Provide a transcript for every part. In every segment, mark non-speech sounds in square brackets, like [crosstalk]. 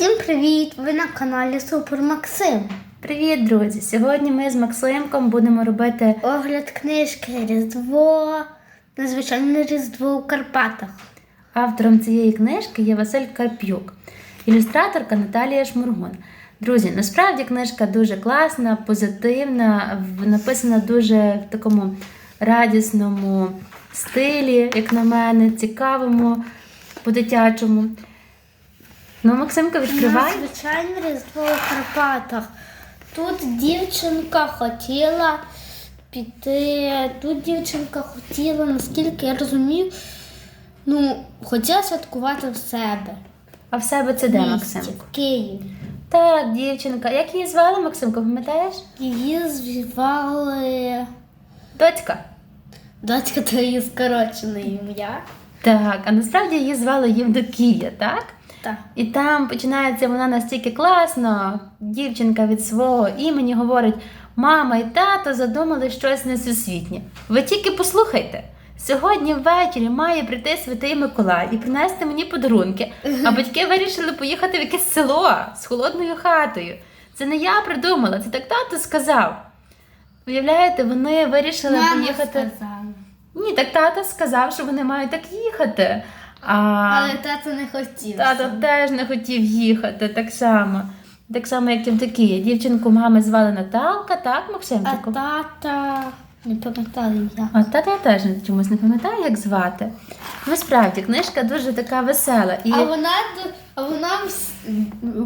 Всім привіт! Ви на каналі Супер Максим. Привіт, друзі! Сьогодні ми з Максимком будемо робити Огляд книжки Різдво. Незвичайне Різдво у Карпатах. автором цієї книжки є Василь Карп'юк, ілюстраторка Наталія Шмургун. Друзі, насправді книжка дуже класна, позитивна, написана дуже в такому радісному стилі, як на мене, цікавому, по-дитячому. Ну, Максимка, відкривай. Незвичайне Різдво у Карпатах. Тут дівчинка хотіла піти. Тут дівчинка хотіла, наскільки я розумію, ну, хотіла святкувати в себе. А в себе це де, Максимко? В Києві. Так, дівчинка. Як її звали, Максимко, пам'ятаєш? Її звівали. Дочка. Дочка то її скорочене ім'я. Так, а насправді її звали Євдокія, так? Так. І там починається вона настільки класно. Дівчинка від свого імені говорить: мама і тато задумали щось несусвітнє. Ви тільки послухайте. Сьогодні ввечері має прийти святий Миколай і принести мені подарунки, а батьки вирішили поїхати в якесь село з холодною хатою. Це не я придумала, це так тато сказав. Уявляєте, вони вирішили Мама поїхати. сказала. Ні, так тато сказав, що вони мають так їхати. А Але тато не хотів. тато теж не хотів їхати так само. Так само, як Євдокія. Дівчинку мами звали Наталка, так, А Максимчику? тата не пам'ятаю я. А тата я теж чомусь не пам'ятаю, як звати. Насправді, книжка дуже така весела. І А вона а вона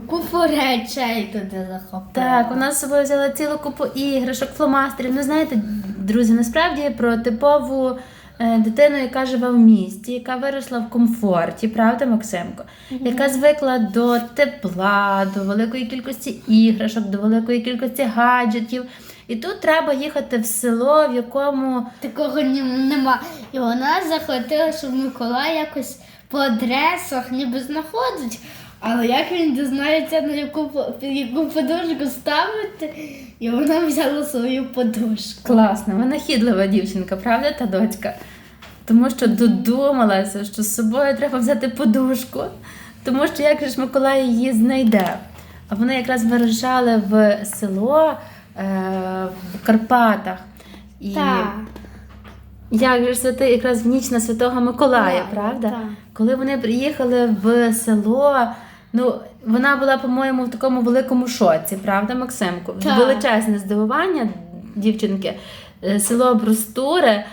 купу речей туди захопила. так, вона з собою взяла цілу купу іграшок, фломастерів. Ну, знаєте, друзі, насправді про типову дитину, яка живе в місті, яка виросла в комфорті, правда, Максимко? Яка звикла до тепла, до великої кількості іграшок, до великої кількості гаджетів. І тут треба їхати в село, в якому Такого нема. І вона захотіла, щоб Миколай якось по адресах ніби знаходить. Але як він дізнається, на яку, яку подушку ставити, і вона взяла свою подушку. класна, винахідлива дівчинка, правда, та дочка? Тому що додумалася, що з собою треба взяти подушку, тому що як же ж Миколай її знайде. А вони якраз вирушали в село е, в Карпатах. І Так. як же святий, якраз в ніч на Святого Миколая, Так, правда? так. Коли вони приїхали в село, ну вона була, по-моєму, в такому великому шоці, правда, Максимку? Так. Величезне здивування дівчинки, Е, село Брустуре.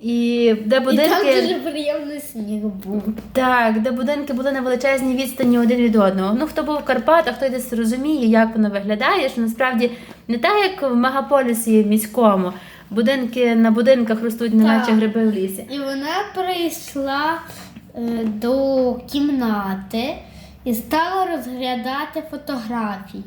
І де І там будинки, дуже приємний сніг був. так, де будинки були на величезній відстані один від одного. Ну, хто був в Карпатах, той десь розуміє, як воно виглядає, що насправді не так, як в мегаполісі міському. Будинки на будинках ростуть, неначе гриби в лісі. І вона прийшла е, до кімнати і стала розглядати фотографії.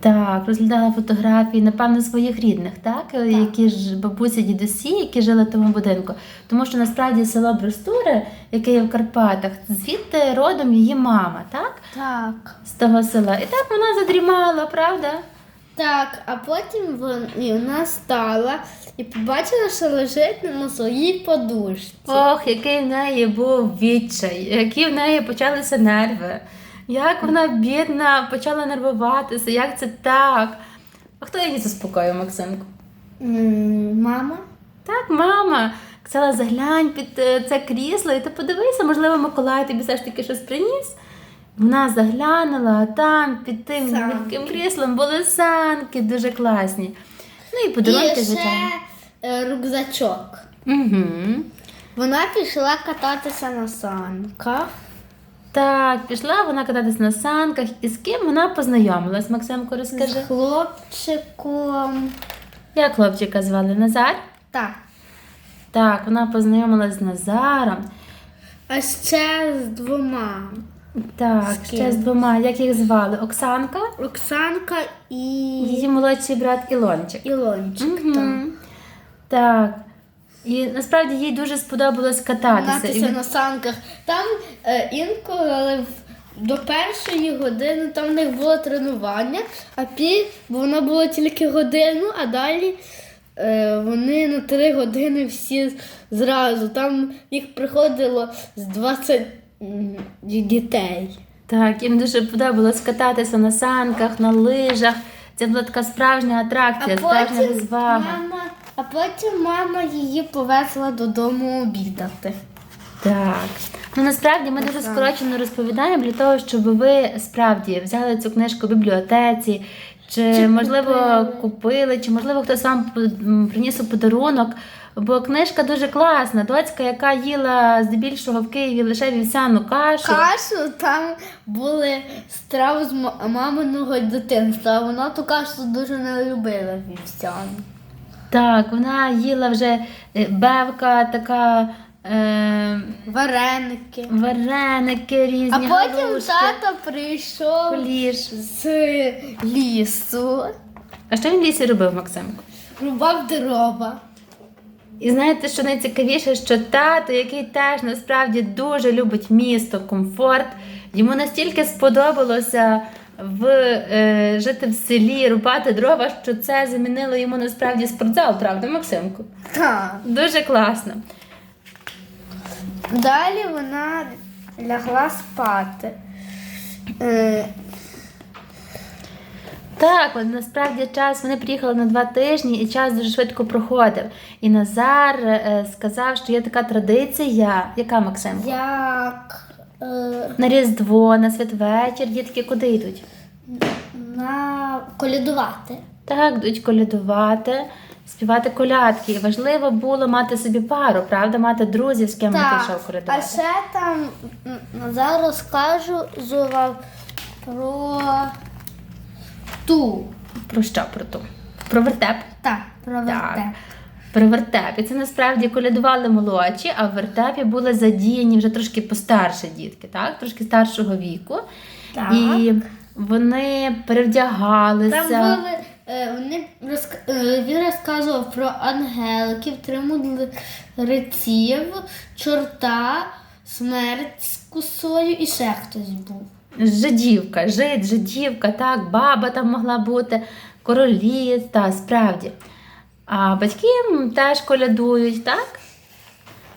Так, розглядала фотографії, напевно, своїх рідних, так? Які ж бабусі, дідусі, які жили в тому будинку. Тому що насправді село Брустури, яке є в Карпатах, звідти родом її мама, так? Так. З того села. І так вона задрімала, правда? Так, а потім вона стала і побачила, що лежить на своїй подушці. Ох, який в неї був відчай, які в неї почалися нерви. Як вона бідна почала нервуватися, як це так? А хто її заспокоїв, Максимку? М, Мама? Так, мама. Сказала, заглянь під е, це крісло і ти подивися, можливо, Миколай тобі все ж таки щось приніс. Вона заглянула, а там під тим Санки. м'яким кріслом були санки дуже класні. Ну і подарунки, і ще звичайно. е, рюкзачок. Угу. Вона пішла кататися на санках. Так, пішла вона кататись на санках. І з ким вона познайомилась, Максимко, розкажи. З хлопчиком. Як хлопчика звали Назар? Так. Так, вона познайомилась з Назаром. А ще з двома. Так, З ще з двома. Як їх звали? Оксанка, Оксанка і її молодший брат Ілончик. Ілончик. Мгм. Так. Так. І насправді їй дуже сподобалось кататися. Кататися І- на санках. Там е, інколи в- до першої години там в них було тренування, а пі воно було тільки годину, а далі е, вони на три години всі зразу. Там їх приходило з 20 дітей. Так, їм дуже подобалось кататися на санках, на лижах. Це була така справжня атракція, справжня розвага. мама, а потім мама її повезла додому обідати. Так. Ну насправді ми дуже скорочено розповідаємо для того, щоб ви справді взяли цю книжку в бібліотеці, чи, Чи можливо купили. купили. чи можливо хтось вам приніс у подарунок. Бо книжка дуже класна. Доцька, яка їла здебільшого в Києві лише вівсяну кашу. Кашу там були страви з маминого дитинства. Вона ту кашу дуже не любила вівсяну. Так, вона їла вже е, бевка, така е, Вареники. вареники різні. А потім галушки, тато прийшов куліш. з лісу, А що він в лісі робив, Максимко? рубав дрова. І знаєте, що найцікавіше, що тато, який теж насправді дуже любить місто, комфорт, йому настільки сподобалося в, е, жити в селі, рубати дрова, що це замінило йому насправді спортзал, правда, Максимку? Так. Дуже класно. Далі вона лягла спати. Е, Так, от насправді час вони приїхали на два тижні, і час дуже швидко проходив. І Назар е, сказав, що є така традиція, яка Максимко? як е, На Різдво, на святвечір, дітки куди йдуть? на колядувати. Так, йдуть колядувати, співати колядки. І важливо було мати собі пару, правда, мати друзів, з ким ти йшов А ще там м, зараз розкажу Зова про ту. Про що про ту? Про вертеп. Так, про Так. вертеп. Про вертеп. І це насправді колядували молодші, а в вертепі були задіяні вже трошки постарші дітки, так? трошки старшого віку. Так. І вони перевдягалися. Там були, е, вони розк... е, він розказував про ангеликів, три мудреців, чорта, смерть з косою і ще хтось був. Жидівка, жид, жидівка, так, баба там могла бути, королі, та справді. А батьки теж колядують, так?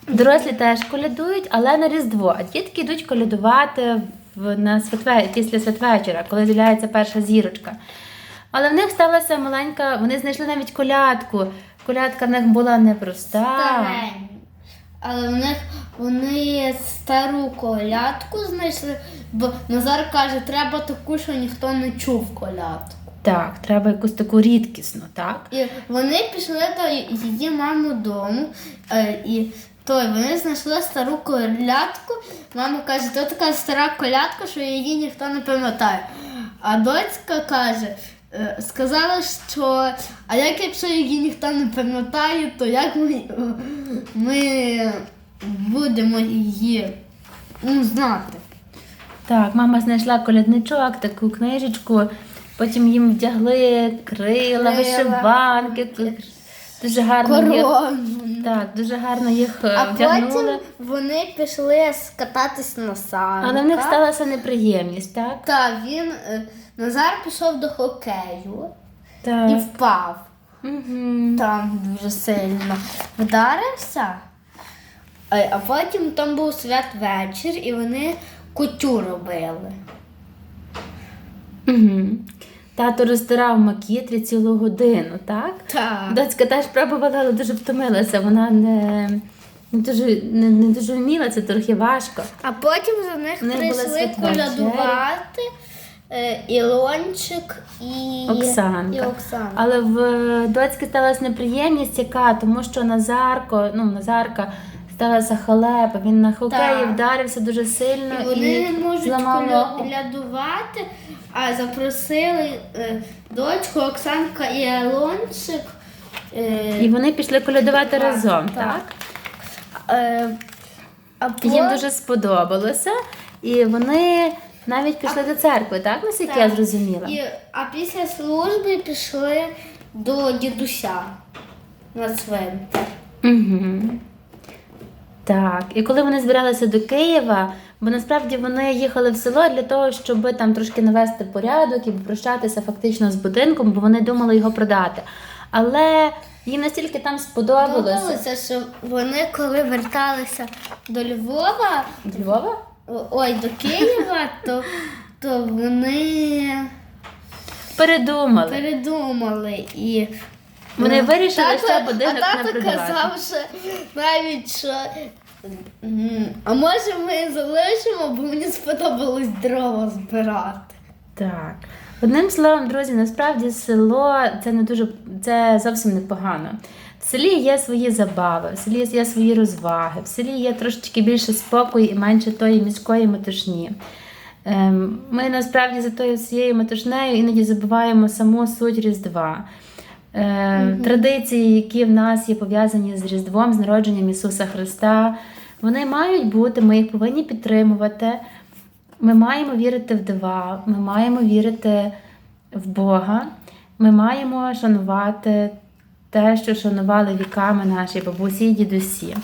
Дорослі теж колядують, але на Різдво. А дітки йдуть колядувати на святве, після святвечора, коли з'являється перша зірочка. Але в них сталася маленька, вони знайшли навіть колядку. Колядка в них була непроста. Старень. Але в них вони стару колядку знайшли, бо Назар каже, треба таку, що ніхто не чув колядку. Так, треба якусь таку рідкісну, так? І вони пішли до її мами дому, е, і той вони знайшли стару колядку. Мама каже, то така стара колядка, що її ніхто не пам'ятає. А дочка каже, е, сказала, що а як якщо її ніхто не пам'ятає, то як ми, ми будемо її ну, знати? Так, мама знайшла колядничок, таку книжечку, потім їм вдягли крила, вишиванки. Дуже гарно їх, так, дуже гарно їх е, А вдягнули. потім вони пішли скататись на санках. Але в них сталася неприємність, так? Так, він е, Назар пішов до хокею і впав. Угу. Там дуже сильно вдарився. А, а потім там був святвечір, і вони кутю робили. Угу. Тато розтирав макітрі цілу годину, так? Так. Доцька теж пробувала, але дуже втомилася. Вона не, не, дуже, не, не дуже вміла, це трохи важко. А потім за них В прийшли колядувати е, Ілончик і Оксанка. І Оксанка. Але в доцьки сталася неприємність, яка, тому що Назарко, ну Назарка сталася халепа, він на хокеї Так. вдарився дуже сильно І вони не можуть зламав ногу. колядувати, а запросили е, дочку Оксанка і Алончик. Е, І вони пішли колядувати разом, так? так. е, а Їм по- дуже сподобалося, і вони навіть пішли до церкви, так? Наскільки я Так. зрозуміла? І, а після служби пішли до дідуся на цвинтар. Угу. Так, і коли вони збиралися до Києва, бо насправді вони їхали в село для того, щоб там трошки навести порядок і попрощатися фактично з будинком, бо вони думали його продати. Але їм настільки там сподобалося. Подобалося, що вони, коли верталися до Львова, До Львова? ой, до Києва, [laughs] то, то вони Передумали. передумали і. Вони вирішили, тато- що будинок а не тато продавати. казав, що навіть що. м, А може ми залишимо, бо мені сподобалось дрова збирати. Так. Одним словом, друзі, насправді село це не дуже це зовсім непогано. В селі є свої забави, в селі є свої розваги, в селі є трошечки більше спокою і менше тої міської метушні. Ем, Ми насправді за тою всією метушнею іноді забуваємо саму суть Різдва. Е, Традиції, які в нас є пов'язані з Різдвом, з народженням Ісуса Христа, вони мають бути, ми їх повинні підтримувати. Ми маємо вірити в дива, ми маємо вірити в Бога, ми маємо шанувати те, що шанували віками наші бабусі і дідусі.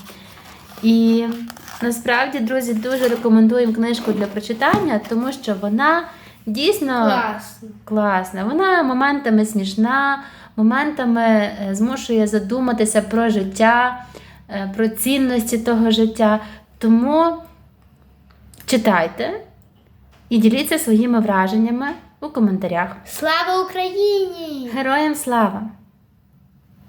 І насправді, друзі, дуже рекомендуємо книжку для прочитання, тому що вона дійсно Класно. класна. Вона моментами смішна, моментами е, змушує задуматися про життя, е, про цінності того життя. Тому читайте і діліться своїми враженнями у коментарях. Слава Україні! Героям слава!